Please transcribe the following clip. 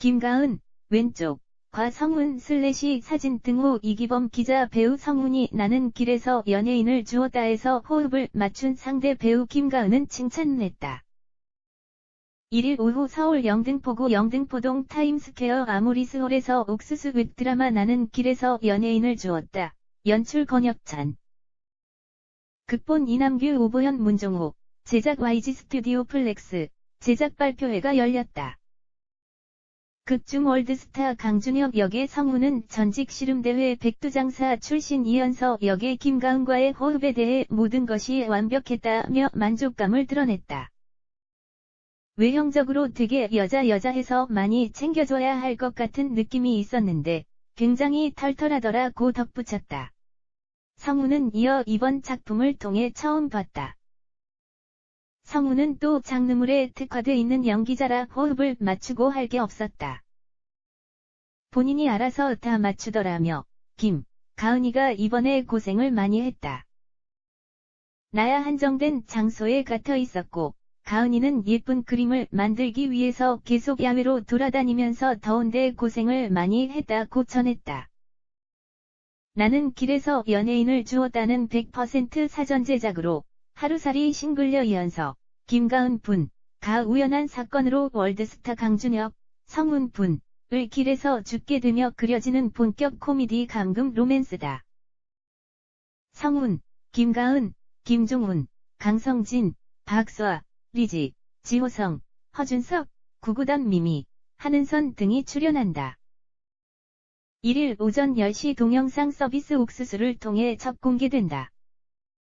김가은, 왼쪽, 과성훈 슬래시 사진 등호 이기범 기자 배우 성훈이 나는 길에서 연예인을 주었다에서 호흡을 맞춘 상대 배우 김가은은 칭찬했다. 1일 오후 서울 영등포구 영등포동 타임스퀘어 아모리스홀에서 옥수수 웹드라마 나는 길에서 연예인을 주었다. 연출 권혁찬 극본 이남규 오보현 문종호 제작 YG 스튜디오 플렉스 제작 발표회가 열렸다. 극중 월드스타 강준혁 역의 성우는 전직 씨름대회 백두장사 출신 이현서 역의 김가은과의 호흡에 대해 모든 것이 완벽했다며 만족감을 드러냈다. 외형적으로 되게 여자 여자해서 많이 챙겨줘야 할 것 같은 느낌이 있었는데 굉장히 털털하더라고 덧붙였다. 성우는 이어 이번 작품을 통해 처음 봤다. 성우는 또 장르물에 특화돼 있는 연기자라 호흡을 맞추고 할 게 없었다. 본인이 알아서 다 맞추더라며 김, 가은이가 이번에 고생을 많이 했다. 나야 한정된 장소에 갇혀 있었고 가은이는 예쁜 그림을 만들기 위해서 계속 야외로 돌아다니면서 더운데 고생을 많이 했다고 전했다. 나는 길에서 연예인을 주었다는 100% 사전 제작으로 하루살이 싱글려 이연서, 김가은 분, 가 우연한 사건으로 월드스타 강준혁, 성훈 분 을 길에서 죽게 되며 그려지는 본격 코미디 감금 로맨스다. 성훈, 김가은, 김종훈, 강성진, 박수아, 리지, 지호성, 허준석, 구구단 미미, 한은선 등이 출연한다. 1일 오전 10시 동영상 서비스 옥수수를 통해 첫 공개된다.